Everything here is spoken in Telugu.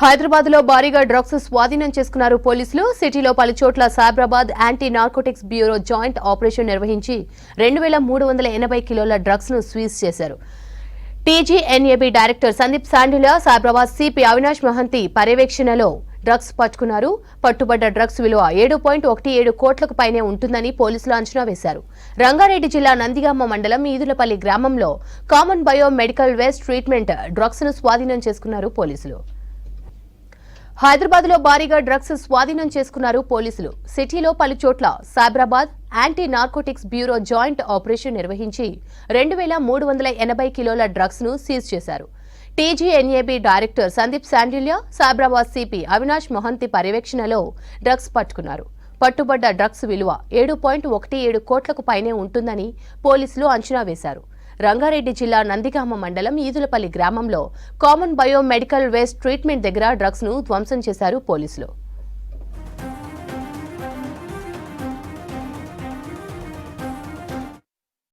హైదరాబాద్లో భారీగా డ్రగ్స్ స్వాధీనం చేసుకున్నారు పోలీసులు. సిటీలో పలు చోట్ల Cyberabad anti narcotics bureau joint operation నిర్వహించి రెండు వేల మూడు వందల ఎనభై కిలోల డ్రగ్స్ను స్వీజ్ చేశారు. TGNAB director Sandeep Sandilya Cyberabad CP Avinash Mohanty పర్యవేక్షణలో డ్రగ్స్ పట్టుకున్నారు. పట్టుబడ్డ డ్రగ్స్ విలువ ఏడు పాయింట్ ఒకటి ఏడు కోట్లకు పైనే ఉంటుందని పోలీసులు అంచనా వేశారు. రంగారెడ్డి జిల్లా నందిగామ మండలం ఈదులపల్లి గ్రామంలో common bio medical waste treatment డ్రగ్స్ను స్వాధీనం చేసుకున్నారు పోలీసులు. హైదరాబాద్లో భారీగా డ్రగ్స్ స్వాధీనం చేసుకున్నారు పోలీసులు. సిటీలో పలు చోట్ల Cyberabad anti narcotics bureau joint operation నిర్వహించి రెండు వేల మూడు వందల ఎనభై కిలోల డ్రగ్స్ను సీజ్ చేశారు. TGNAB director Sandeep Sandilya Cyberabad CP Avinash Mohanty పర్యవేక్షణలో డ్రగ్స్ పట్టుకున్నారు. పట్టుబడ్డ డ్రగ్స్ విలువ ఏడు పాయింట్ ఒకటి ఏడు కోట్లకు పైనే ఉంటుందని పోలీసులు అంచనా వేశారు. రంగారెడ్డి జిల్లా నందిగామ మండలం ఈదులపల్లి గ్రామంలో common bio medical waste treatment దగ్గర డ్రగ్స్ను ధ్వంసం చేశారు పోలీసులు.